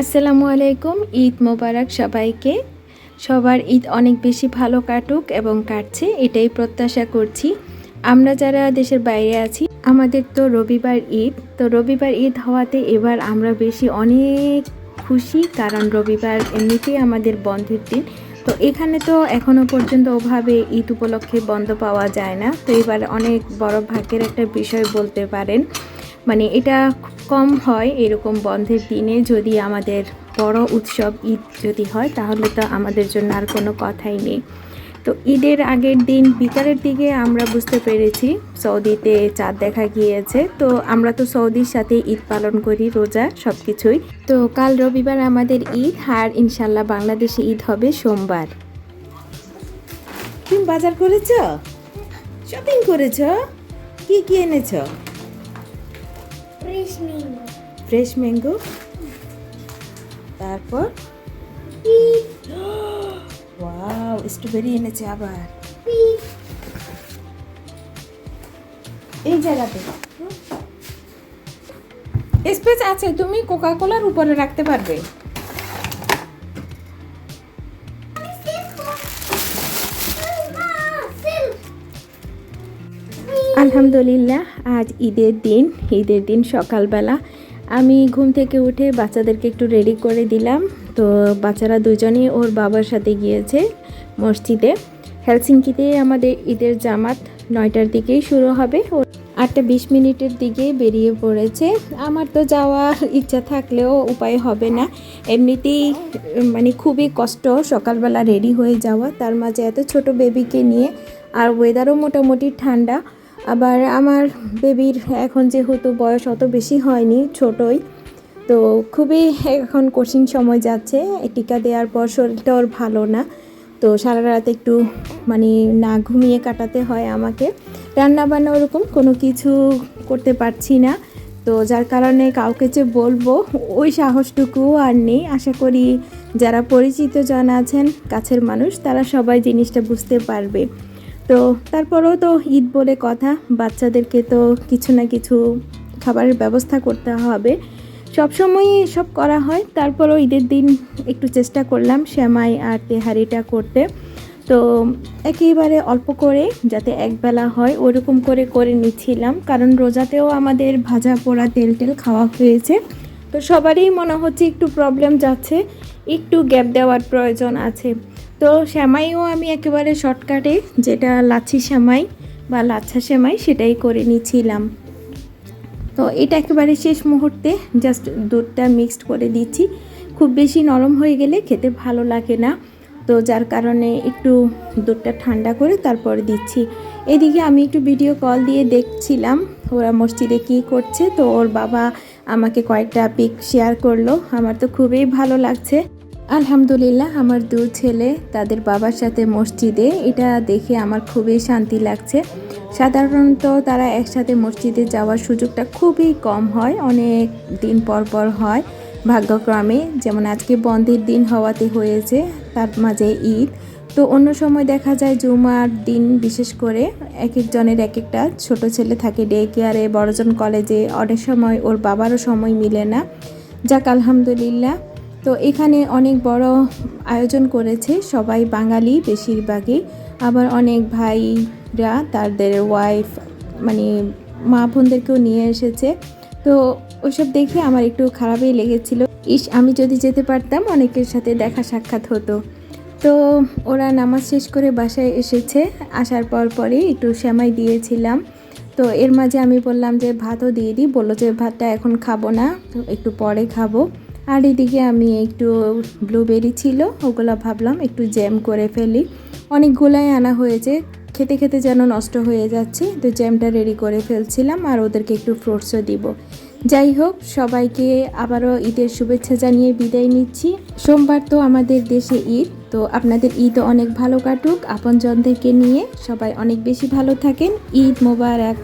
আসসালামু আলাইকুম, ঈদ মোবারক সবাইকে। সবার ঈদ অনেক বেশি ভালো কাটুক এবং কাটছে, এটাই প্রত্যাশা করছি। আমরা যারা দেশের বাইরে আছি, আমাদের তো রবিবার ঈদ। তো রবিবার ঈদ হওয়াতে এবার আমরা বেশি অনেক খুশি, কারণ রবিবার এমনিতেই আমাদের বন্ধের দিন। তো এখানে তো এখনও পর্যন্ত ওভাবে ঈদ উপলক্ষে বন্ধ পাওয়া যায় না। তো এবার অনেক বড় ভাগ্যের একটা বিষয় বলতে পারেন। মানে এটা কম হয় এরকম বন্ধের দিনে যদি আমাদের বড় উৎসব ঈদ যদি হয়, তাহলে তো আমাদের জন্য আর কোনো কথাই নেই। তো ঈদের আগের দিন বিকালের দিকে আমরা বুঝতে পেরেছি, সৌদিতে চাঁদ দেখা গিয়েছে। তো আমরা তো সৌদির সাথে ঈদ পালন করি, রোজা সব কিছুই তো কাল রবিবার আমাদের ঈদ, আর ইনশাল্লাহ বাংলাদেশে ঈদ হবে সোমবার। তুমি বাজার করেছ? শপিং করেছ? কি কি এনেছ? ফ্রেশ ম্যাঙ্গো তারপর ওয়াও স্ট্রবেরি এনেছে আবার এই জায়গাতে স্পেস আছে, তুমি কোকা কোলার উপরে রাখতে পারবে। আলহামদুলিল্লাহ, আজ ঈদের দিন ঈদের দিন সকালবেলা আমি ঘুম থেকে উঠে বাচ্চাদেরকে একটু রেডি করে দিলাম। তো বাচ্চারা দুজনেই ওর বাবার সাথে গিয়েছে মসজিদে। হেলসিঙ্কিতে আমাদের ঈদের জামাত নয়টার দিকেই শুরু হবে। আটটা বিশ মিনিটের দিকে বেরিয়ে পড়েছে। আমার তো যাওয়ার ইচ্ছা থাকলেও উপায় হবে না। এমনিতেই মানে খুবই কষ্ট সকালবেলা রেডি হয়ে যাওয়া। তার মাঝে এত ছোট বেবিকে নিয়ে আর ওয়েদারও মোটামুটি ঠান্ডা। আবার আমার বেবির এখন যেহেতু বয়স অত বেশি হয়নি, ছোটই, তো খুবই এখন কঠিন সময় যাচ্ছে। টিকা দেওয়ার পর শরীরটা ওর ভালো না, তো সারা রাত একটু মানে না ঘুমিয়ে কাটাতে হয় আমাকে। রান্না বান্না ওরকম কোনো কিছু করতে পারছি না, তো যার কারণে কাউকে যে বলব, ওই সাহসটুকুও আর নেই। আশা করি যারা পরিচিত জন আছেন, কাছের মানুষ, তারা সবাই জিনিসটা বুঝতে পারবে। তো তারপরেও তো ঈদ বলে কথা। বাচ্চাদেরকে তো কিছু না কিছু খাবারের ব্যবস্থা করতে হবে। সবসময়ই সব করা হয়। তারপরেও ঈদের দিন একটু চেষ্টা করলাম শ্যামাই আর তেহারিটা করতে। তো একেবারে অল্প করে যাতে একবেলা হয় ওরকম করে করে নিচ্ছিলাম। কারণ রোজাতেও আমাদের ভাজা পোড়া তেল টেল খাওয়া হয়েছে। তো সবারই মনে হচ্ছে একটু প্রবলেম যাচ্ছে। একটু গ্যাপ দেওয়ার প্রয়োজন আছে। তো শ্যামাইও আমি একেবারে শর্টকাটে যেটা লাচ্ছি শ্যামাই বা লাচ্ছা শ্যামাই সেটাই করে নিচ্ছিলাম। তো এটা একেবারে শেষ মুহূর্তে জাস্ট দুধটা মিক্সড করে দিচ্ছি। খুব বেশি নরম হয়ে গেলে খেতে ভালো লাগে না। তো যার কারণে একটু দুধটা ঠান্ডা করে তারপরে দিচ্ছি। এদিকে আমি একটু ভিডিও কল দিয়ে দেখছিলাম ওরা মসজিদে কী করছে। তো ওর বাবা আমাকে কয়েকটা পিক শেয়ার করল। আমার তো খুবই ভালো লাগছে। আলহামদুলিল্লাহ, আমার দু ছেলে তাদের বাবার সাথে মসজিদে। এটা দেখে আমার খুবই শান্তি লাগছে। সাধারণত তারা একসাথে মসজিদে যাওয়ার সুযোগটা খুবই কম হয়, অনেক দিন পর পর হয় ভাগ্যক্রমে। যেমন আজকে বন্ধের দিন হওয়াতে হয়েছে, তার মাঝে ঈদ। তো অন্য সময় দেখা যায় জুমার দিন বিশেষ করে এক একজনের এক একটা ছোট ছেলে থাকে ডে কেয়ারে বড়জন কলেজে। অনেক সময় ওর বাবারও সময় মিলে না। যাক, আলহামদুলিল্লাহ। তো এখানে অনেক বড় আয়োজন করেছে সবাই বাঙালি বেশিরভাগই। আবার অনেক ভাইরা তাদের ওয়াইফ মানে মা বোনদেরকেও নিয়ে এসেছে। তো ওইসব দেখে আমার একটু খারাপই লেগেছিল। ইস, আমি যদি যেতে পারতাম, অনেকের সাথে দেখা সাক্ষাৎ হতো। তো ওরা নামাজ শেষ করে বাসায় এসেছে। আসার পর পরে একটু শ্যামাই দিয়েছিলাম। তো এর মাঝে আমি বললাম যে ভাতও দিয়ে দিই। বলল যে ভাতটা এখন খাব না, একটু পরে খাব। আর এদিকে আমি একটু ব্লুবেরি ছিল, ওগুলো ভাবলাম একটু জ্যাম করে ফেলি। অনেকগুলাই আনা হয়েছে, খেতে খেতে যেন নষ্ট হয়ে যাচ্ছে, তো জ্যামটা রেডি করে ফেলছিলাম আর ওদেরকে একটু ফ্রুটসও দিব। যাই হোক, সবাইকে আবারও ঈদের শুভেচ্ছা জানিয়ে বিদায় নিচ্ছি। সোমবার তো আমাদের দেশে ঈদ, তো আপনাদের ঈদ অনেক ভালো কাটুক। আপনজনদেরকে নিয়ে সবাই অনেক বেশি ভালো থাকেন। ঈদ মোবারক।